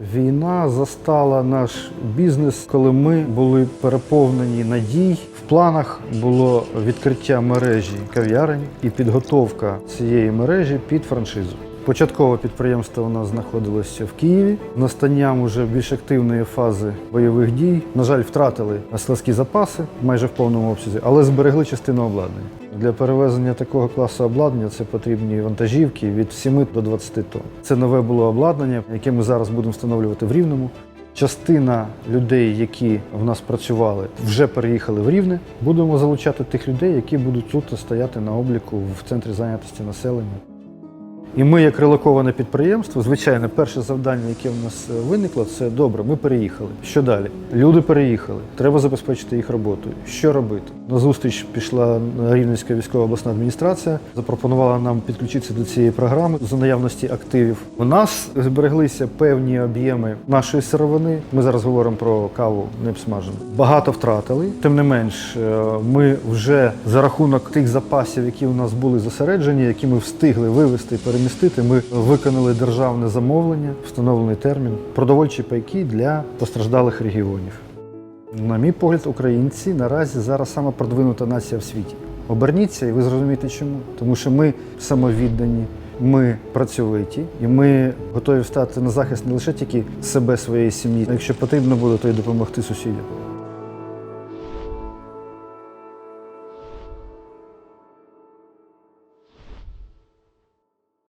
Війна застала наш бізнес, коли ми були переповнені надій. В планах було відкриття мережі кав'ярень і підготовка цієї мережі під франшизу. Початкове підприємство у нас знаходилося в Києві. Настанням уже більш активної фази бойових дій. На жаль, втратили складські запаси майже в повному обсязі, але зберегли частину обладнання. Для перевезення такого класу обладнання це потрібні вантажівки від 7 до 20 тонн. Це нове було обладнання, яке ми зараз будемо встановлювати в Рівному. Частина людей, які в нас працювали, вже переїхали в Рівне. Будемо залучати тих людей, які будуть тут стояти на обліку в центрі зайнятості населення. І ми, як релоковане підприємство, звичайно, перше завдання, яке в нас е, виникло, це добре. Ми переїхали. Що далі? Люди переїхали. Треба забезпечити їх роботою. Що робити? На зустріч пішла Рівненська військова обласна адміністрація, запропонувала нам підключитися до цієї програми за наявності активів. У нас збереглися певні об'єми нашої сировини. Ми зараз говоримо про каву не обсмажену. Багато втратили. Тим не менш, е, ми вже за рахунок тих запасів, які у нас були зосереджені, які ми встигли вивезти і перемістити, ми виконали державне замовлення, встановлений термін продовольчі пайки для постраждалих регіонів. На мій погляд, українці наразі зараз саме продвинута нація в світі. Оберніться, і ви зрозумієте чому. Тому що ми самовіддані, ми працьовиті, і ми готові стати на захист не лише тільки себе, своєї сім'ї, а якщо потрібно буде, то й допомогти сусідям.